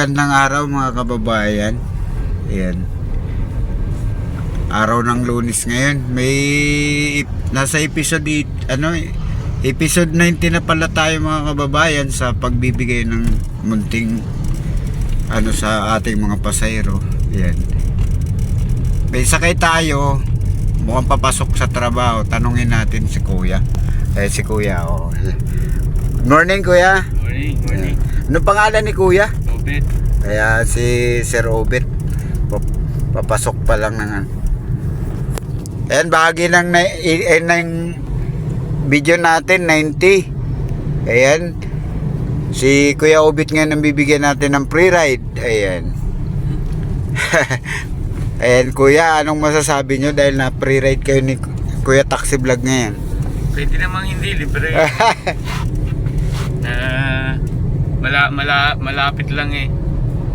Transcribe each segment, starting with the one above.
magandang araw mga kababayan. Ayan. Araw ng lunis ngayon. May nasa episode ano episode 90 na pala tayo mga kababayan sa pagbibigay ng munting ano sa ating mga pasahero. Ayan. May sakay tayo. Mukhang papasok sa trabaho. Tanungin natin si Kuya. Eh si Kuya. Oh. Morning Kuya. Morning, morning. Ano pangalan ni Kuya? Tobit. Kaya si Sir Obet pap- papasok pa lang ng ano. Ayan, bahagi ng, eh, ng video natin, 90. Ayan. Si Kuya Obet nga nang bibigyan natin ng free ride. Ayan. Ayan, Kuya, anong masasabi nyo dahil na free ride kayo ni Kuya Taxi Vlog ngayon? Pwede namang hindi libre. na mala, mala, malapit lang eh.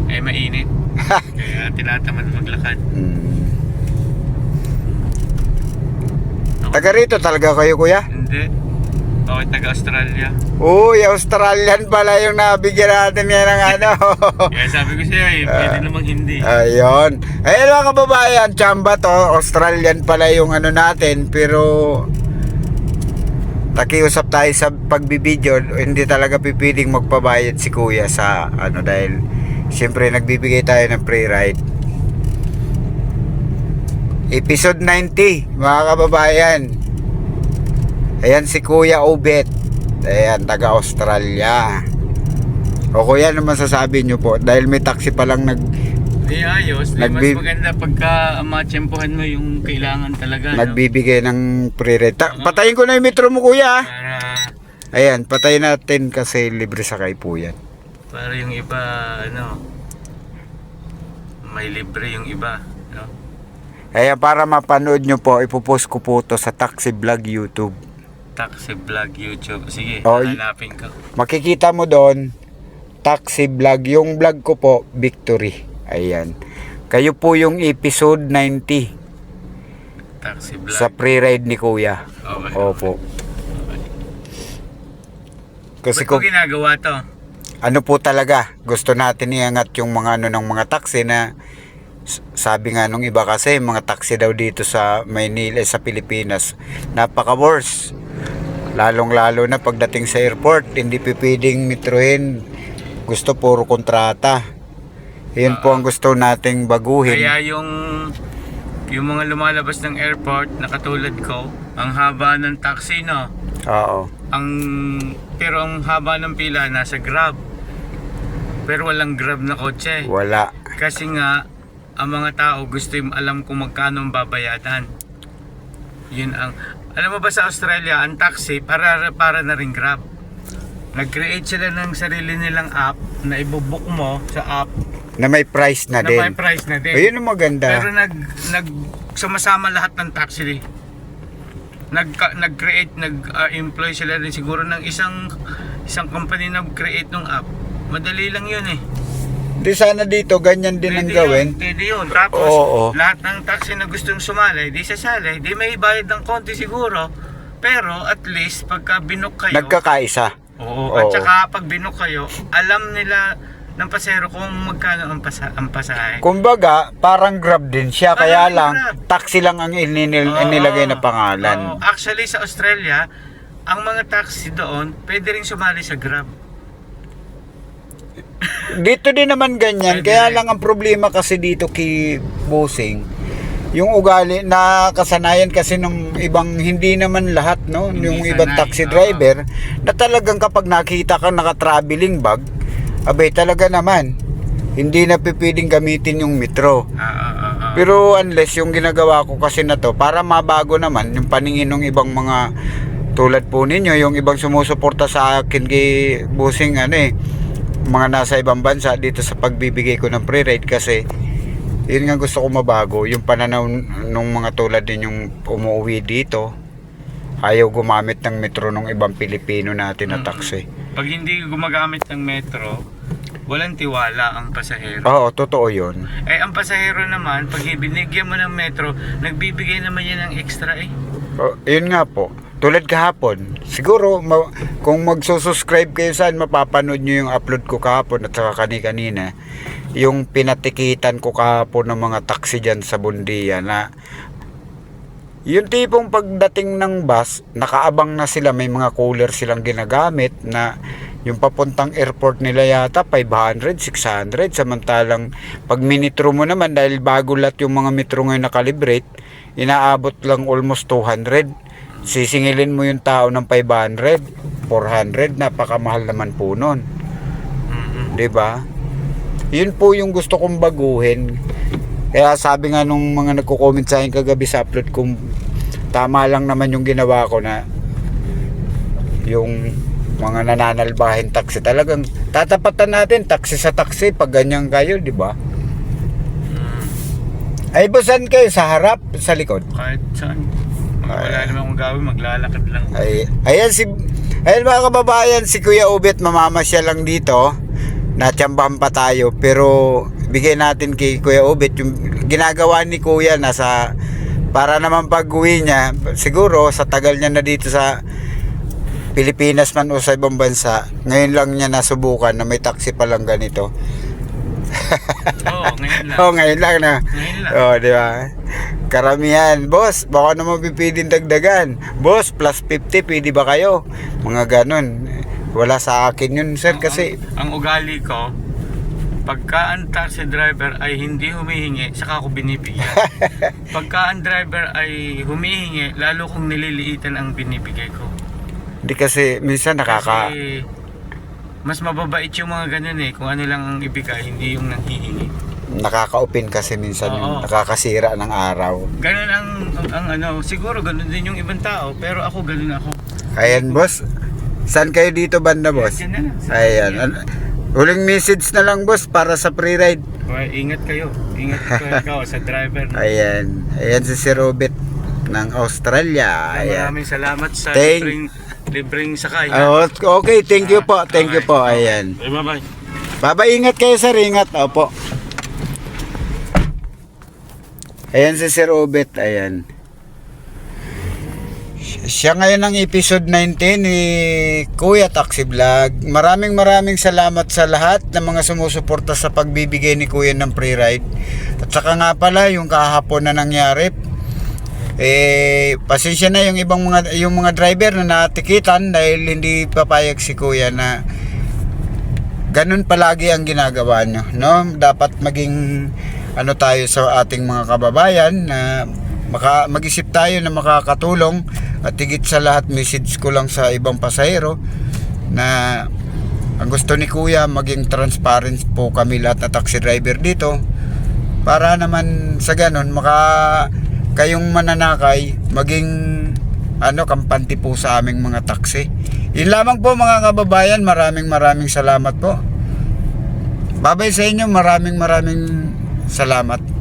Eh mainit. Kaya tinatamad maglakad. Hmm. Taga rito talaga kayo, Kuya? Hindi. Bakit taga-Australia? Uy, Australian pala yung nabigyan natin yan ng ano. Kaya sabi ko siya eh, pwede namang hindi. Ayun. Ayun mga kababayan, chamba to. Australian pala yung ano natin. Pero takiusap tayo sa pagbibideo. Hindi talaga pipiling magpabayad si kuya sa ano dahil siyempre nagbibigay tayo ng free ride. Episode 90, mga kababayan. Ayan si Kuya Obet. Ayan, taga Australia. O kuya, ano masasabi nyo po? Dahil may taxi pa lang nag, Di ayos. Di, mas Nagbi- maganda pagka matsyempohan mo yung kailangan talaga. no? nagbibigay ng free ride. Ta- patayin ko na yung metro mo kuya. Para, Ayan, patayin natin kasi libre sakay po yan. para yung iba, ano, may libre yung iba. No? Ayan, para mapanood nyo po, ipopost ko po to sa Taxi Vlog YouTube. Taxi vlog YouTube. Sige, Oh, hanapin ko. Makikita mo doon, Taxi Vlog. Yung vlog ko po, Victory. Ayan. Kayo po yung episode 90 Taxi vlog. sa free ride ni kuya. Okay. Opo. Kasi Ba't ko ginagawa to? ano po talaga, gusto natin iangat yung mga ano ng mga taxi na sabi nga nung iba kasi mga taxi daw dito sa Maynila sa Pilipinas napaka worse lalong lalo na pagdating sa airport hindi pipiding metrohin gusto puro kontrata yun po ang gusto nating baguhin Kaya yung yung mga lumalabas ng airport na katulad ko, ang haba ng taxi no. oo Ang pero ang haba ng pila nasa Grab. Pero walang Grab na kotse. wala Kasi nga ang mga tao gusto yung alam kung magkano ang babayadan. Yun ang alam mo ba sa Australia, ang taxi para para na rin Grab. Nag-create sila ng sarili nilang app na ibubook mo sa app na may price na, na din may price na din. ayun ang maganda Pero nag nag sumasama lahat ng taxi. Nag nag-create, nag-employ sila rin siguro ng isang isang company na create ng app. Madali lang 'yun eh. di sana dito ganyan din ang gawin Yun, pwede yun. Tapos, Oo. lahat ng taxi na gustong sumali, di sasali, di may bayad ng konti siguro. Pero at least pagka binook kayo, nagkakaisa Oo, Oo. at saka pag binook kayo, alam nila ng pasero kung magkano ang, pasa, ang pasahe. Kumbaga, parang grab din siya. Parang Kaya lang, Grab. taxi lang ang ininil, Oo. inilagay na pangalan. Oo. Actually, sa Australia, ang mga taxi doon, pwede rin sumali sa Grab. Dito din naman ganyan. Pwede Kaya rin. lang ang problema kasi dito kay Bossing, yung ugali na kasanayan kasi ng ibang hindi naman lahat no Hindi yung ibang sanay, taxi oo. driver na talagang kapag nakita ka naka-traveling bag abay talaga naman hindi na pipiling gamitin yung metro ah, ah. Pero unless yung ginagawa ko kasi na to para mabago naman yung paningin ng ibang mga tulad po ninyo, yung ibang sumusuporta sa akin kay Busing ano eh, mga nasa ibang bansa dito sa pagbibigay ko ng free ride kasi yun nga gusto ko mabago yung pananaw ng mga tulad din yung umuwi dito ayaw gumamit ng metro ng ibang Pilipino natin na taxi Pag hindi gumagamit ng metro, walang tiwala ang pasahero. oo totoo yun Eh, ang pasahero naman, pag binigyan mo ng metro, nagbibigay naman yan ng extra eh. Oh, yun nga po tulad kahapon. Siguro, ma- kung magsusubscribe kayo saan, mapapanood nyo yung upload ko kahapon at saka kani-kanina. Yung pinatikitan ko kahapon ng mga taxi dyan sa Bundia na yung tipong pagdating ng bus, nakaabang na sila, may mga cooler silang ginagamit na yung papuntang airport nila yata 500, 600 samantalang pag minitro mo naman dahil bago lahat yung mga metro ngayon nakalibrate inaabot lang almost 200 sisingilin mo yung tao ng 500 400 napakamahal naman po nun. 'di ba yun po yung gusto kong baguhin kaya sabi nga nung mga nagko-comment sa akin kagabi sa upload kung tama lang naman yung ginawa ko na yung mga nananalbahin taxi talagang tatapatan natin taxi sa taxi pag ganyan kayo di ba Mhm. ay busan kayo sa harap sa likod Kahit saan. Wala naman akong gawin, maglalakad lang. ay ayan si ayan mga kababayan si Kuya Ubet mamamasya lang dito natsambahan pa tayo pero bigay natin kay Kuya Ubet yung ginagawa ni Kuya nasa para naman pag uwi niya siguro sa tagal niya na dito sa Pilipinas man o sa ibang bansa ngayon lang niya nasubukan na may taxi pa lang ganito. Oo, ngayon lang. oh ngayon lang na Ngayon lang. oh di ba? Karamihan. Boss baka naman pipidin dagdagan. Boss plus 50 pwede ba kayo? Mga ganon wala sa akin yun sir kasi Ang, ang ugali ko, pagka ang taxi driver ay hindi humihingi, saka ako binibigyan. pagka ang driver ay humihingi, lalo kong nililiitan ang binibigay ko. Hindi kasi minsan nakaka Kasi mas mababait yung mga ganun eh, kung ano lang ang ibigay, hindi yung nanghihingi. nakaka-open kasi minsan yung Oo. nakakasira ng araw. Ganun ang, ang, ang ano, siguro ganun din yung ibang tao, pero ako ganun ako. Ayan boss. Saan kayo dito banda boss? Ayan. An- Huling message na lang boss para sa pre-ride. Well, ingat kayo. Ingat kayo sa driver. No? Ayan. Ayan si Sir Robert ng Australia. Ayan. Maraming salamat sa Thank- libreng, libreng sakay. Oh, okay, thank you po. Thank you po. Ayan. Bye-bye. Baba, ingat kayo sir, ingat. Opo. Ayan si Sir Obet, ayan. Siya ngayon ang episode 19 ni Kuya Taxi Vlog. Maraming maraming salamat sa lahat ng mga sumusuporta sa pagbibigay ni Kuya ng free ride. At saka nga pala yung kahapon na nangyari, eh pasensya na yung ibang mga yung mga driver na natikitan dahil hindi papayag si Kuya na ganun palagi ang ginagawa nyo, no? Dapat maging ano tayo sa ating mga kababayan na maka, mag-isip tayo na makakatulong at higit sa lahat message ko lang sa ibang pasahero na ang gusto ni Kuya maging transparent po kami lahat na taxi driver dito para naman sa ganun maka kayong mananakay maging ano kampante po sa aming mga taxi. Yun lamang po mga kababayan, maraming maraming salamat po. Babay sa inyo, maraming maraming salamat.